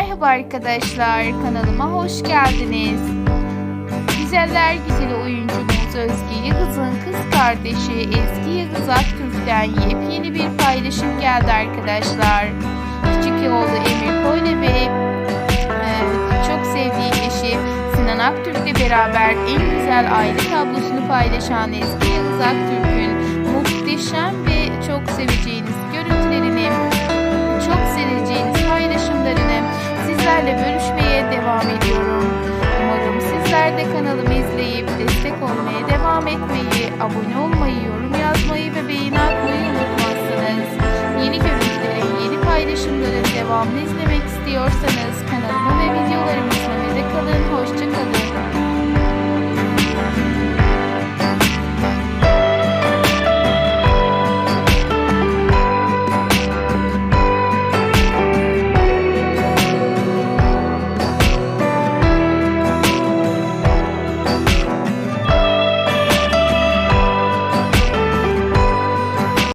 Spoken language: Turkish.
Merhaba arkadaşlar, kanalıma hoş geldiniz. Güzeller güzeli oyuncumuz Özge Yıldız'ın kız kardeşi Ezgi Yıldız Aktürk'ten yepyeni bir paylaşım geldi arkadaşlar. Küçük oğlu Emir Koyla ve e, çok sevdiği eşi Sinan Aktürk'le beraber en güzel aile tablosunu paylaşan Ezgi Yıldız Aktürk'ün destek olmaya devam etmeyi, abone olmayı, yorum yazmayı ve beğeni atmayı unutmazsınız. Yeni görüntülerin, yeni paylaşımların devamını izlemek istiyorsanız kanalıma